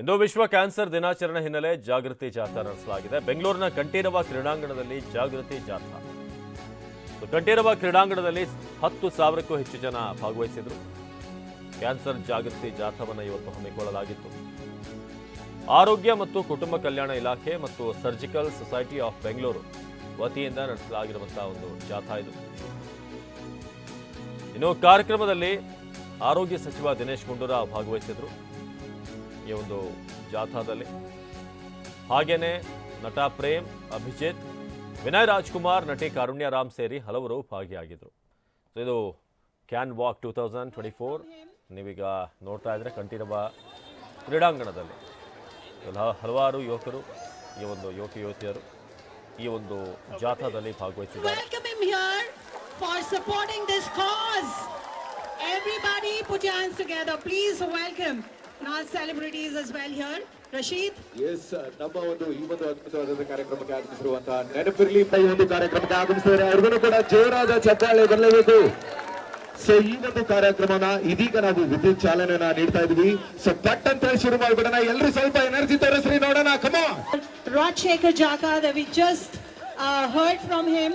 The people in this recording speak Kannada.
ಇಂದು ವಿಶ್ವ ಕ್ಯಾನ್ಸರ್ ದಿನಾಚರಣೆ ಹಿನ್ನೆಲೆ ಜಾಗೃತಿ ಜಾಥಾ ನಡೆಸಲಾಗಿದೆ. ಬೆಂಗಳೂರಿನ ಕಂಠೀರವ ಕ್ರೀಡಾಂಗಣದಲ್ಲಿ ಜಾಗೃತಿ ಜಾಥಾ. ಕಂಠೀರವ ಕ್ರೀಡಾಂಗಣದಲ್ಲಿ ಹತ್ತು ಸಾವಿರಕ್ಕೂ ಹೆಚ್ಚು ಜನ ಭಾಗವಹಿಸಿದ್ರು. ಕ್ಯಾನ್ಸರ್ ಜಾಗೃತಿ ಜಾಥಾವನ್ನು ಇವತ್ತು ಹಮ್ಮಿಕೊಳ್ಳಲಾಗಿತ್ತು. ಆರೋಗ್ಯ ಮತ್ತು ಕುಟುಂಬ ಕಲ್ಯಾಣ ಇಲಾಖೆ ಮತ್ತು ಸರ್ಜಿಕಲ್ ಸೊಸೈಟಿ ಆಫ್ ಬೆಂಗಳೂರು ವತಿಯಿಂದ ನಡೆಸಲಾಗಿರುವಂತಹ ಒಂದು ಜಾಥಾ ಇದು. ಇನ್ನು ಕಾರ್ಯಕ್ರಮದಲ್ಲಿ ಆರೋಗ್ಯ ಸಚಿವ ದಿನೇಶ್ ಗುಂಡೂರಾವ್ ಭಾಗವಹಿಸಿದ್ರು. ಈ ಒಂದು ಜಾಥಾದಲ್ಲಿ. ಹಾಗೇನೆ ನಟ ಪ್ರೇಮ್, ಅಭಿಜಿತ್, ವಿನಯ್ ರಾಜ್ಕುಮಾರ್, ನಟಿ ಕಾರುಣ್ಯ ರಾಮ್ ಸೇರಿ ಹಲವರು ಭಾಗಿಯಾಗಿದ್ದರು ಇದು can walk two thousand twenty four ನೀವೀಗ ನೋಡ್ತಾ ಇದ್ರೆ ಕಂಠೀರವ ಕ್ರೀಡಾಂಗಣದಲ್ಲಿ. ಹಲ- ಹಲವಾರು ಯುವಕರು, ಈ ಒಂದು ಯುವಕ ಯುವತಿಯರು ಈ ಒಂದು ಜಾಥಾದಲ್ಲಿ ಭಾಗವಹಿಸಿದ್ದಾರೆ. Everybody, put your hands together. Please welcome our celebrities as well here. Rashid, yes ನಮ್ಮ ಒಂದು ಈ ಒಂದು ಅದ್ಭುತವಾದ ಕಾರ್ಯಕ್ರಮಕ್ಕೆ ಆಗಮಿಸಿರುವಂತಹ ನೆನಪಿರ್ಲಿ ಈ ಒಂದು ಕಾರ್ಯಕ್ರಮಕ್ಕೆ ಆಗಮಿಸಿದರೆ ಅವ್ರಿಗೂ ಕೂಡ ಜೋರಾದ ಚಪ್ಪಾಳೆ ಬರಲೇಬೇಕು. ಸೊ ಈ ಒಂದು ಕಾರ್ಯಕ್ರಮನ ಇದೀಗ ನಾವು ವಿದ್ಯುತ್ ಚಾಲನೆಯನ್ನ ನೀಡ್ತಾ ಇದೀವಿ ಸೊ ಪಟ್ ಅಂತ ಹೇಳಿ ಶುರು ಮಾಡ್ಬಿಡೋಣ. ಎಲ್ರು ಸ್ವಲ್ಪ ಎನರ್ಜಿ ತೋರಿಸ್ರಿ ನೋಡೋಣ. ಕಮ Jaka that we just uh, heard from him.